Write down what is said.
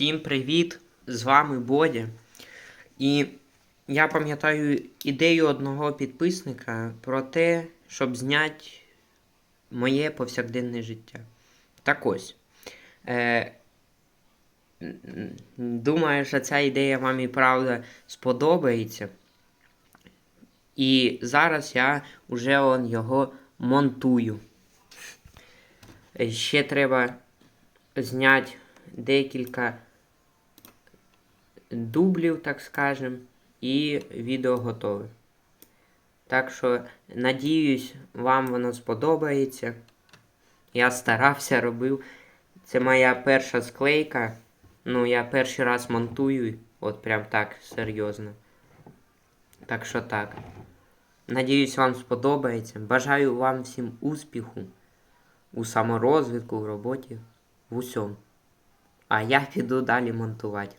Всім привіт! З вами Бодя. І я пам'ятаю ідею одного підписника про те, щоб зняти моє повсякденне життя. Так ось. Е, думаю, що ця ідея вам і правда сподобається. І зараз я вже он його монтую. Ще треба зняти декілька дублів, так скажем, і відео готове. Так що, надіюсь, вам воно сподобається. Я старався, робив. Це моя перша склейка. Ну, я перший раз монтую, от прям так серйозно. Так що так. Надіюсь, вам сподобається. Бажаю вам всім успіху у саморозвитку, в роботі, в усьому. А я піду далі монтувати.